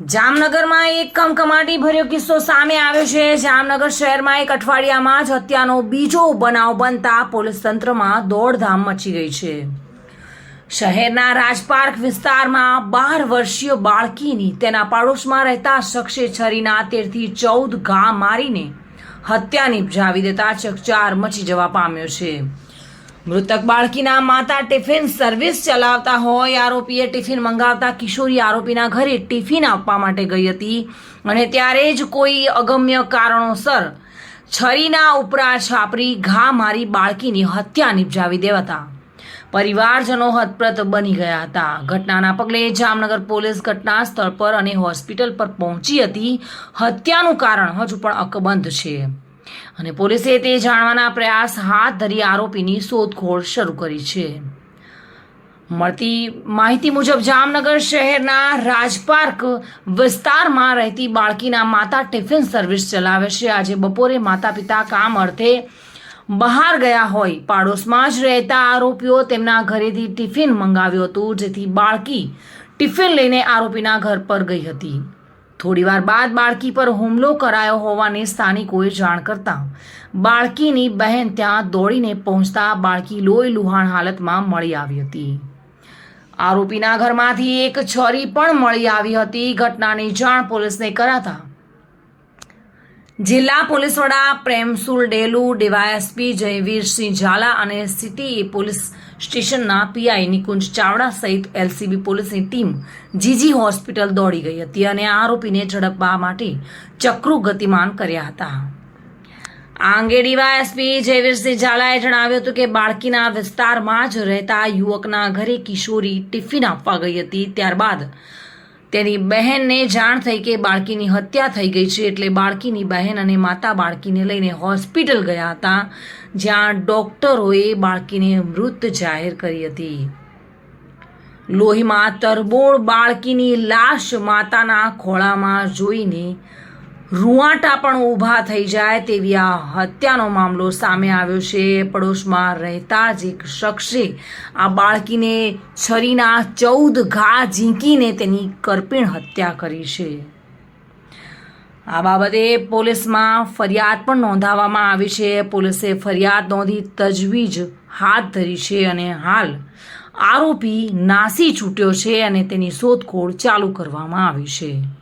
જામનગરમાં એક કમકમાટી ભર્યો કિસ્સો સામે આવ્યો છે. જામનગર શહેરમાં એક અઠવાડિયામાં જ હત્યાનો બીજો બનાવ બનતા પોલીસ તંત્રમાં દોડધામ મચી ગઈ છે. શહેરના રાજપાર્ક વિસ્તારમાં બાર વર્ષીય બાળકીની તેના પાડોશમાં રહેતા શખ્સે છરીના તેરથી ચૌદ ઘા મારીને હત્યા નિપજાવી દેતા ચકચાર મચી જવા પામ્યો છે. મૃતક બાળકીના માતા ટિફિન સર્વિસ ચલાવતા હોય, આરોપીએ ટિફિન મંગાવતા કિશોરી આરોપીના ઘરે ટિફિન આપવા માટે ગઈ હતી. અને ત્યારે જ કોઈ અગમ્ય કારણોસર છરીના ઉપરા છાપરી ઘા મારી બાળકીની હત્યા નિપજાવી દેવાતા. પરિવારજનો હતપ્રત બની ગયા હતા. ઘટનાના પગલે જામનગર પોલીસ ઘટના સ્થળ પર અને હોસ્પિટલ પર પહોંચી હતી. હત્યાનું કારણ હજુ પણ અકબંધ છે. અને પોલીસે તે જાણવાના પ્રયાસ હાથ ધરી આરોપીની શોધખોળ શરૂ કરી છે. મળતી માહિતી મુજબ, જામનગર શહેરના રાજપાર્ક વિસ્તારમાં રહેતી બાળકીના માતા ટિફિન સર્વિસ ચલાવે છે. આજે બપોરે માતા પિતા કામ અર્થે બહાર ગયા હોય. પાડોશમાં જ રહેતા આરોપીઓ તેમના ઘરેથી ટિફિન મંગાવ્યું હતું, જેથી બાળકી ટિફિન લઈને આરોપીના ઘર પર ગઈ હતી. થોડીવાર બાદ બાળકી પર હુમલો કરાયો હોવાની સ્થાનિકોએ જાણ કરતા બાળકીની બહેન ત્યાં દોડીને પહોંચતા બાળકી લોહી લુહાણ હાલતમાં મળી આવી હતી. આરોપીના ઘરમાંથી એક છરી પણ મળી આવી હતી. ઘટનાની જાણ પોલીસને કરાતા જિલ્લા પોલીસ વડા પ્રેમસુલ ડેલુ, ડીવાયએસપી જયવીરસિંહ ઝાલા અને સિટી પોલીસ સ્ટેશનના પીઆઈ નિકુંજ ચાવડા સહિત એલસીબી પોલીસની ટીમ જીજી હોસ્પિટલ દોડી ગઈ હતી અને આરોપીને ઝડપવા માટે ચક્રુ ગતિમાન કર્યા હતા. આ અંગે ડીવાયએસપી જયવીરસિંહ ઝાલાએ જણાવ્યું હતું કે બાળકીના વિસ્તારમાં જ રહેતા યુવકના ઘરે કિશોરી ટિફિન આપવા ગઈ હતી. ત્યારબાદ તેની બહેનને જાણ થઈ કે બાળકીની હત્યા થઈ ગઈ છે એટલે બાળકીની બહેન અને માતા બાળકીને લઈને હોસ્પિટલ ગયા હતા, જ્યાં ડોક્ટરોએ બાળકીને મૃત જાહેર કરી હતી. લોહીમાં તરબોળ બાળકીની લાશ માતાના ખોળામાં જોઈને રૂવાટા પણ ઊભા થઈ જાય તેવી આ હત્યાનો મામલો સામે આવ્યો છે. પડોશમાં રહેતા જ એક શખ્સે આ બાળકીને છરીના ચૌદ ઘા ઝીંકીને તેની કરપીણ હત્યા કરી છે. આ બાબતે પોલીસમાં ફરિયાદ પણ નોંધાવવામાં આવી છે. પોલીસે ફરિયાદ નોંધી તજવીજ હાથ ધરી છે અને હાલ આરોપી નાસી છૂટ્યો છે અને તેની શોધખોળ ચાલુ કરવામાં આવી છે.